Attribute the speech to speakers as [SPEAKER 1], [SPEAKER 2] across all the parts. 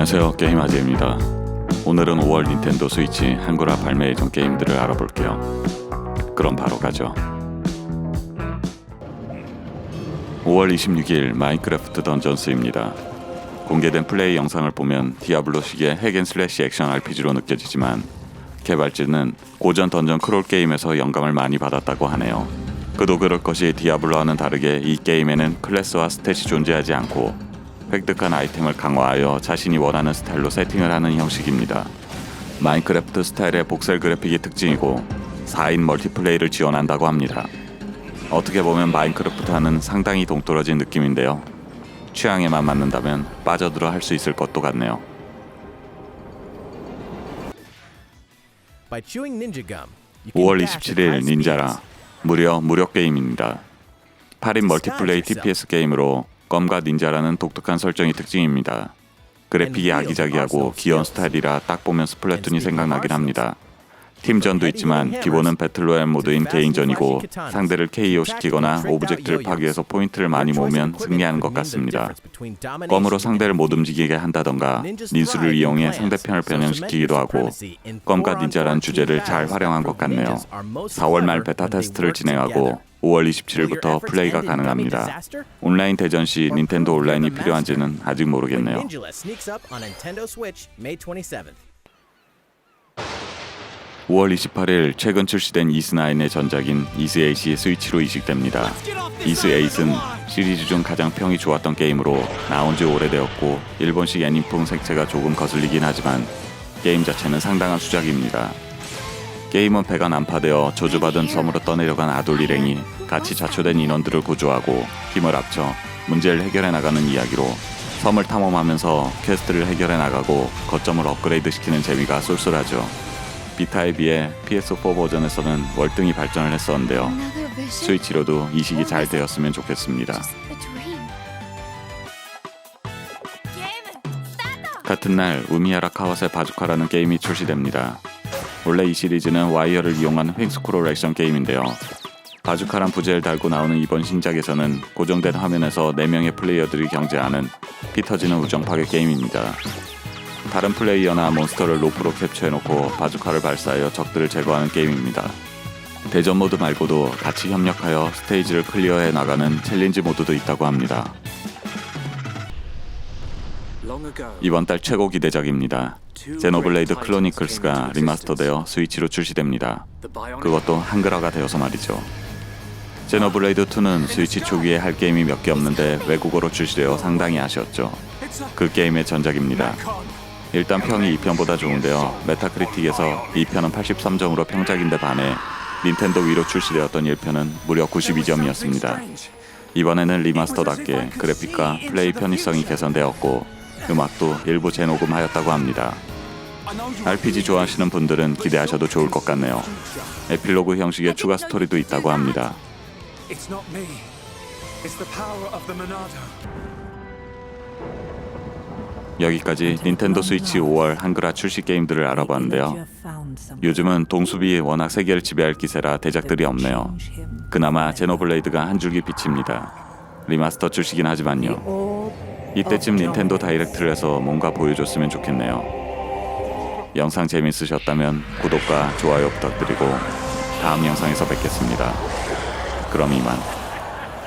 [SPEAKER 1] 안녕하세요. 게임 아재입니다. 오늘은 5월 닌텐도 스위치 한글화 발매 예정 게임들을 알아볼게요. 그럼 바로 가죠. 5월 26일 마인크래프트 던전스입니다. 공개된 플레이 영상을 보면 디아블로식의 핵앤슬래시 액션 RPG로 느껴지지만 개발진은 고전 던전 크롤 게임에서 영감을 많이 받았다고 하네요. 그도 그럴 것이 디아블로와는 다르게 이 게임에는 클래스와 스탯이 존재하지 않고 획득한 아이템을 강화하여 자신이 원하는 스타일로 세팅을 하는 형식입니다. 마인크래프트 스타일의 복셀 그래픽이 특징이고 4인 멀티플레이를 지원한다고 합니다. 어떻게 보면 마인크래프트와는 상당히 동떨어진 느낌인데요. 취향에만 맞는다면 빠져들어 할 수 있을 것도 같네요.
[SPEAKER 2] By chewing ninja gum, you can
[SPEAKER 1] 5월
[SPEAKER 2] dash at
[SPEAKER 1] 27일
[SPEAKER 2] high
[SPEAKER 1] 닌자라. 무려 무료 게임입니다. 8인 멀티플레이 TPS 게임으로 껌과 닌자라는 독특한 설정이 특징입니다. 그래픽이 아기자기하고 귀여운 스타일이라 딱 보면 스플래툰이 생각나긴 합니다. 팀전도 있지만 기본은 배틀로얄 모드인 개인전이고 상대를 KO 시키거나 오브젝트를 파괴해서 포인트를 많이 모으면 승리하는 것 같습니다. 껌으로 상대를 못 움직이게 한다던가 닌수를 이용해 상대편을 변형시키기도 하고 껌과 닌자라는 주제를 잘 활용한 것 같네요. 4월 말 베타 테스트를 진행하고 5월 27일부터 플레이가 가능합니다. 온라인 대전 시 닌텐도 온라인이 필요한지는 아직 모르겠네요. 5월 28일 최근 출시된 이스9의 전작인 이스8이 스위치로 이식됩니다. 이스8은 시리즈 중 가장 평이 좋았던 게임으로 나온 지 오래되었고 일본식 애니풍 색채가 조금 거슬리긴 하지만 게임 자체는 상당한 수작입니다. 게임은 배가 난파되어 저주받은 섬으로 떠내려간 아돌 일행이 같이 자초된 인원들을 구조하고 힘을 합쳐 문제를 해결해 나가는 이야기로 섬을 탐험하면서 퀘스트를 해결해 나가고 거점을 업그레이드 시키는 재미가 쏠쏠하죠. 비타에 비해 PS4 버전에서는 월등히 발전을 했었는데요. 스위치로도 이식이 잘 되었으면 좋겠습니다. 같은 날 우미야라 카와세 바주카라는 게임이 출시됩니다. 원래 이 시리즈는 와이어를 이용한 횡스크롤 액션 게임인데요. 바주카란 부제를 달고 나오는 이번 신작에서는 고정된 화면에서 4명의 플레이어들이 경제하는 피 터지는 우정 파괴 게임입니다. 다른 플레이어나 몬스터를 로프로 캡처해놓고 바주카를 발사하여 적들을 제거하는 게임입니다. 대전 모드 말고도 같이 협력하여 스테이지를 클리어해 나가는 챌린지 모드도 있다고 합니다. 이번 달 최고 기대작입니다. 제노블레이드 클로니클스가 리마스터되어 스위치로 출시됩니다. 그것도 한글화가 되어서 말이죠. 제노블레이드 2는 스위치 초기에 할 게임이 몇 개 없는데 외국어로 출시되어 상당히 아쉬웠죠. 그 게임의 전작입니다. 일단 평이 2편보다 좋은데요. 메타크리틱에서 2편은 83점으로 평작인데 반해 닌텐도 위로 출시되었던 1편은 무려 92점이었습니다. 이번에는 리마스터답게 그래픽과 플레이 편의성이 개선되었고 음악도 일부 재녹음하였다고 합니다. RPG 좋아하시는 분들은 기대하셔도 좋을 것 같네요. 에필로그 형식의 추가 스토리도 있다고 합니다. 여기까지 닌텐도 스위치 5월 한글화 출시 게임들을 알아봤는데요. 요즘은 동숲이 워낙 세계를 지배할 기세라 대작들이 없네요. 그나마 제노블레이드가 한 줄기 빛입니다. 리마스터 출시긴 하지만요. 이때쯤 닌텐도 다이렉트를 해서 뭔가 보여줬으면 좋겠네요. 영상 재밌으셨다면 구독과 좋아요 부탁드리고 다음 영상에서 뵙겠습니다. 그럼 이만.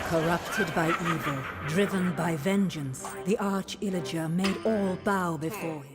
[SPEAKER 3] Corrupted by evil, driven by vengeance, the Arch Illager made all bow before him.